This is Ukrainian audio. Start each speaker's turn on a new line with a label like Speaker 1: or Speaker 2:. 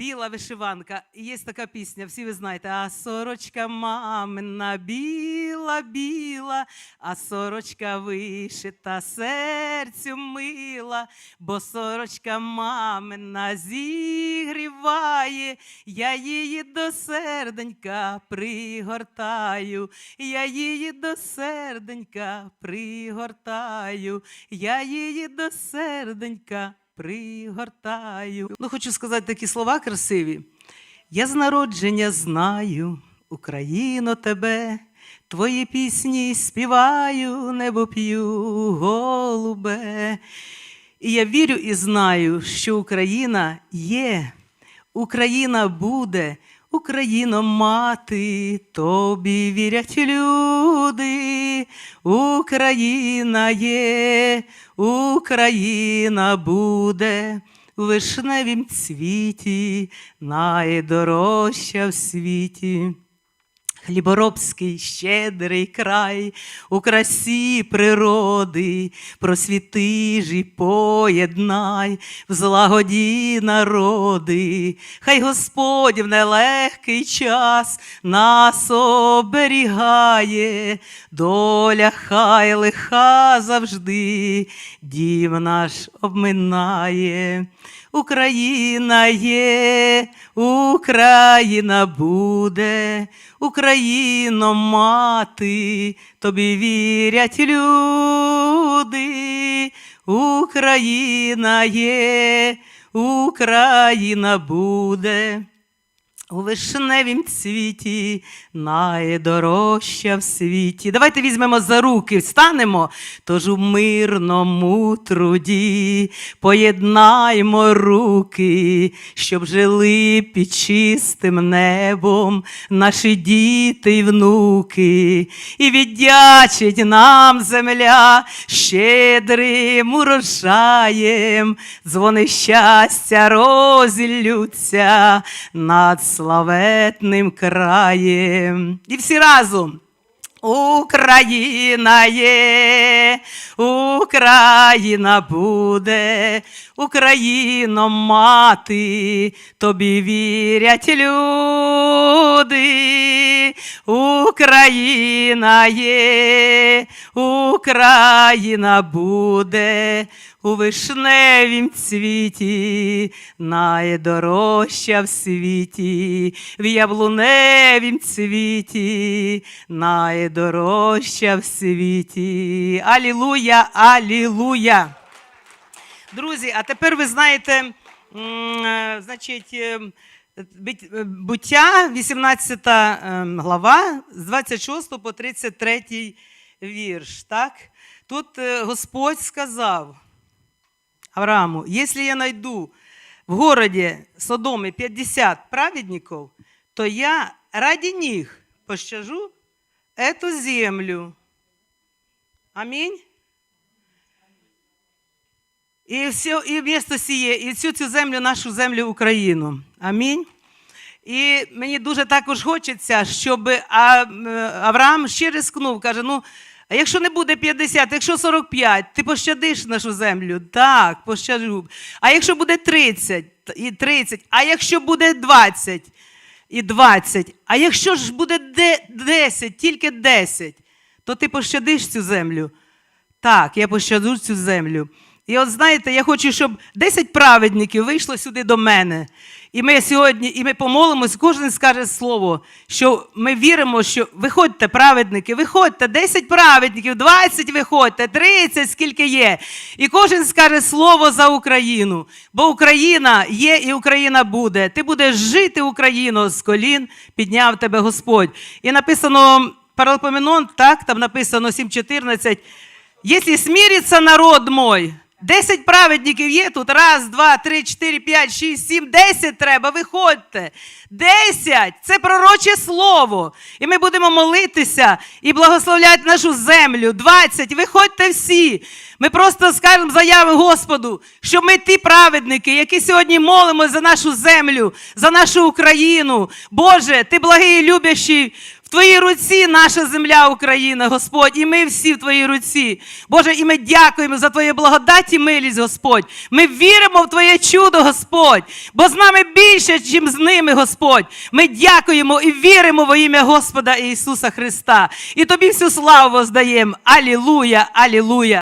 Speaker 1: Біла вишиванка. І є така пісня, всі ви знаєте, а сорочка мамина біла, біла, а сорочка вишита серцю мила, бо сорочка мамина зігріває, я її до серденька пригортаю, я її до серденька пригортаю, я її до серденька пригортаю. Ну, хочу сказати такі слова красиві. Я з народження знаю, Україно тебе, твої пісні співаю, небо п'ю, голубе. І я вірю і знаю, що Україна є, Україна буде, Україно мати, тобі вірять люди, Україна є, Україна буде у вишневім цвіті, найдорожча в світі. Хліборобський щедрий край у красі природи, просвіти ж і поєднай в злагоді народи. Хай Господь в нелегкий час нас оберігає, доля хай лиха завжди, дім наш обминає. Україна є, Україна буде, Україно мати, тобі вірять люди, Україна є, Україна буде. У вишневім цвіті найдорожча в світі. Давайте візьмемо за руки, встанемо. Тож у мирному труді поєднаймо руки, щоб жили під чистим небом наші діти й внуки, і віддячить нам земля щедрим урожаєм, дзвони щастя розіллються над славетним краєм. І всі разом. Україна є, Україна буде, Україно мати, тобі вірять люди, Україна є, Україна буде у вишневім цвіті, найдорожча в світі, в яблуневім цвіті, найдорожча в світі. Алілуя, алілуя. Друзі, а тепер ви знаєте, е, значить, е, е, буття, 18 е, глава, з 26 по 33 вірш. Так? Тут Господь сказав Аврааму, якщо я найду в городі Содоми 50 праведників, то я ради них пощажу эту землю. Амінь. І, все, і місто сіє, і всю цю землю, нашу землю Україну. Амінь. І мені дуже також хочеться, щоб Авраам ще рискнув, каже: ну, а якщо не буде 50, якщо 45, ти пощадиш нашу землю? Так, пощаджу. А якщо буде 30 і 30, а якщо буде 20 і 20, а якщо ж буде 10, тільки 10, то ти пощадиш цю землю? Так, я пощаду цю землю. І от знаєте, я хочу, щоб 10 праведників вийшло сюди до мене. І ми сьогодні, і ми помолимось, кожен скаже слово, що ми віримо, що виходьте, праведники, виходьте, 10 праведників, 20 виходьте, 30, скільки є. І кожен скаже слово за Україну. Бо Україна є і Україна буде. Ти будеш жити, Україно, з колін підняв тебе Господь. І написано Паралпоменон, так, там написано 7.14. Якщо смириться народ мой, 10 праведників є тут. Раз, два, три, чотири, п'ять, шість, сім, десять треба. Виходьте. Десять це пророче слово. І ми будемо молитися і благословляти нашу землю. Двадцять. Виходьте всі. Ми просто скажемо заяви Господу, що ми ті праведники, які сьогодні молимося за нашу землю, за нашу Україну. Боже, ти благий і любящий Твоїй руці наша земля, Україна, Господь, і ми всі в Твоїй руці. Боже, і ми дякуємо за Твою благодать і милість, Господь. Ми віримо в Твоє чудо, Господь, бо з нами більше, ніж з ними, Господь. Ми дякуємо і віримо во ім'я Господа Ісуса Христа. І Тобі всю славу воздаємо. Алілуя, алілуя.